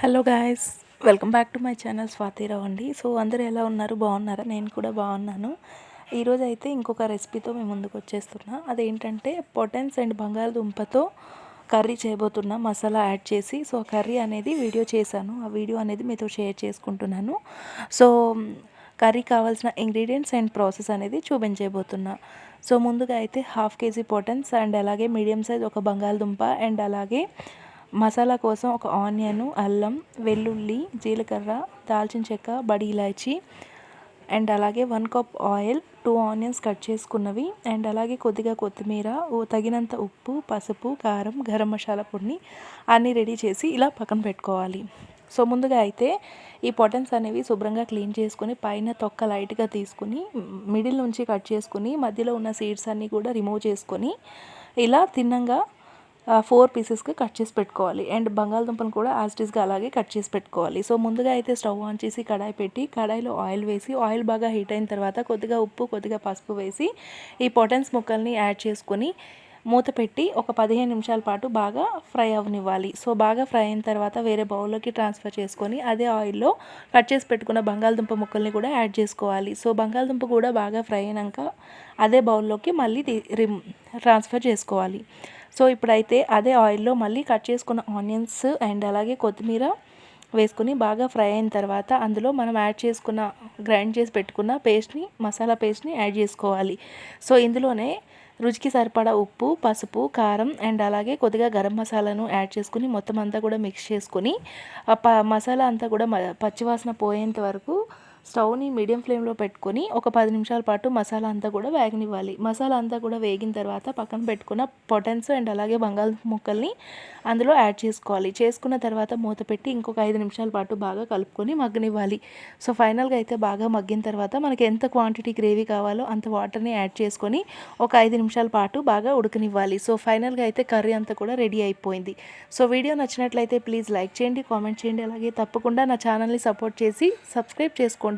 Hello guys welcome back to my channel Swathi Rao అండి. So అందరూ ఎలా ఉన్నారు? బాగున్నారా? నేను కూడా బాగున్నాను. ఈరోజు అయితే ఇంకొక రెసిపీతో మేము ముందుకు వచ్చేస్తున్నా. అదేంటంటే పొటెన్స్ అండ్ బంగాళదుంపతో కర్రీ చేయబోతున్నా. మసాలా యాడ్ చేసి సో కర్రీ అనేది వీడియో చేశాను. ఆ వీడియో అనేది మీతో షేర్ చేసుకుంటున్నాను. సో కర్రీ కావాల్సిన ఇంగ్రీడియంట్స్ అండ్ ప్రాసెస్ అనేది చూపించబోతున్నా. సో ముందుగా అయితే హాఫ్ కేజీ పొటెన్స్ అండ్ అలాగే మీడియం సైజ్ ఒక బంగాళదుంప అండ్ అలాగే మసాలా కోసం ఒక ఆనియన్ అల్లం వెల్లుల్లి జీలకర్ర దాల్చిన చెక్క బడి ఇలాచి అండ్ అలాగే one cup oil two onions cut చేసుకున్నవి and అలాగే కొద్దిగా కొత్తిమీర తగినంత ఉప్పు పసుపు కారం గరం మసాలా పొడిని అన్నీ రెడీ చేసి ఇలా పక్కన పెట్టుకోవాలి. సో ముందుగా అయితే ఈ పొటన్స్ అనేవి శుభ్రంగా క్లీన్ చేసుకుని పైన తొక్క లైట్గా తీసుకుని మిడిల్ నుంచి కట్ చేసుకుని మధ్యలో ఉన్న సీడ్స్ అన్నీ కూడా రిమూవ్ చేసుకొని ఇలా తిన్నంగా ఫోర్ పీసెస్కి కట్ చేసి పెట్టుకోవాలి. అండ్ బంగాళదుంపను కూడా యాస్టిస్గా అలాగే కట్ చేసి పెట్టుకోవాలి. సో ముందుగా అయితే స్టవ్ ఆన్ చేసి కడాయి పెట్టి కడాయిలో ఆయిల్ వేసి ఆయిల్ బాగా హీట్ అయిన తర్వాత కొద్దిగా ఉప్పు కొద్దిగా పసుపు వేసి ఈ పొటన్స్ ముక్కల్ని యాడ్ చేసుకొని మూత పెట్టి ఒక పదిహేను నిమిషాల పాటు బాగా ఫ్రై అవనివ్వాలి. సో బాగా ఫ్రై అయిన తర్వాత వేరే బౌల్లోకి ట్రాన్స్ఫర్ చేసుకొని అదే ఆయిల్లో కట్ చేసి పెట్టుకున్న బంగాళదుంప ముక్కల్ని కూడా యాడ్ చేసుకోవాలి. సో బంగాళదుంప కూడా బాగా ఫ్రై అయినాక అదే బౌల్లోకి మళ్ళీ ట్రాన్స్ఫర్ చేసుకోవాలి. సో ఇప్పుడైతే అదే ఆయిల్లో మళ్ళీ కట్ చేసుకున్న ఆనియన్స్ అండ్ అలాగే కొత్తిమీర వేసుకుని బాగా ఫ్రై అయిన తర్వాత అందులో మనం యాడ్ చేసుకున్న గ్రైండ్ చేసి పెట్టుకున్న పేస్ట్ని మసాలా పేస్ట్ని యాడ్ చేసుకోవాలి. సో ఇందులోనే రుచికి సరిపడా ఉప్పు పసుపు కారం అండ్ అలాగే కొద్దిగా గరం మసాలాను యాడ్ చేసుకుని మొత్తం అంతా కూడా మిక్స్ చేసుకుని మసాలా అంతా కూడా పచ్చివాసన పోయేంత వరకు స్టవ్ని మీడియం ఫ్లేమ్లో పెట్టుకొని ఒక పది నిమిషాల పాటు మసాలా అంతా కూడా వేగనివ్వాలి. మసాలా అంతా కూడా వేగిన తర్వాత పక్కన పెట్టుకున్న పొటెన్స్ అండ్ అలాగే బంగాళ ముక్కల్ని అందులో యాడ్ చేసుకోవాలి. చేసుకున్న తర్వాత మూత పెట్టి ఇంకొక ఐదు నిమిషాల పాటు బాగా కలుపుకొని మగ్గనివ్వాలి. సో ఫైనల్గా అయితే బాగా మగ్గిన తర్వాత మనకి ఎంత క్వాంటిటీ గ్రేవీ కావాలో అంత వాటర్ని యాడ్ చేసుకొని ఒక ఐదు నిమిషాల పాటు బాగా ఉడకనివ్వాలి. సో ఫైనల్గా అయితే కర్రీ అంతా కూడా రెడీ అయిపోయింది. సో వీడియో నచ్చినట్లయితే ప్లీజ్ లైక్ చేయండి కామెంట్ చేయండి. అలాగే తప్పకుండా నా ఛానల్ని సపోర్ట్ చేసి సబ్స్క్రైబ్ చేసుకోండి.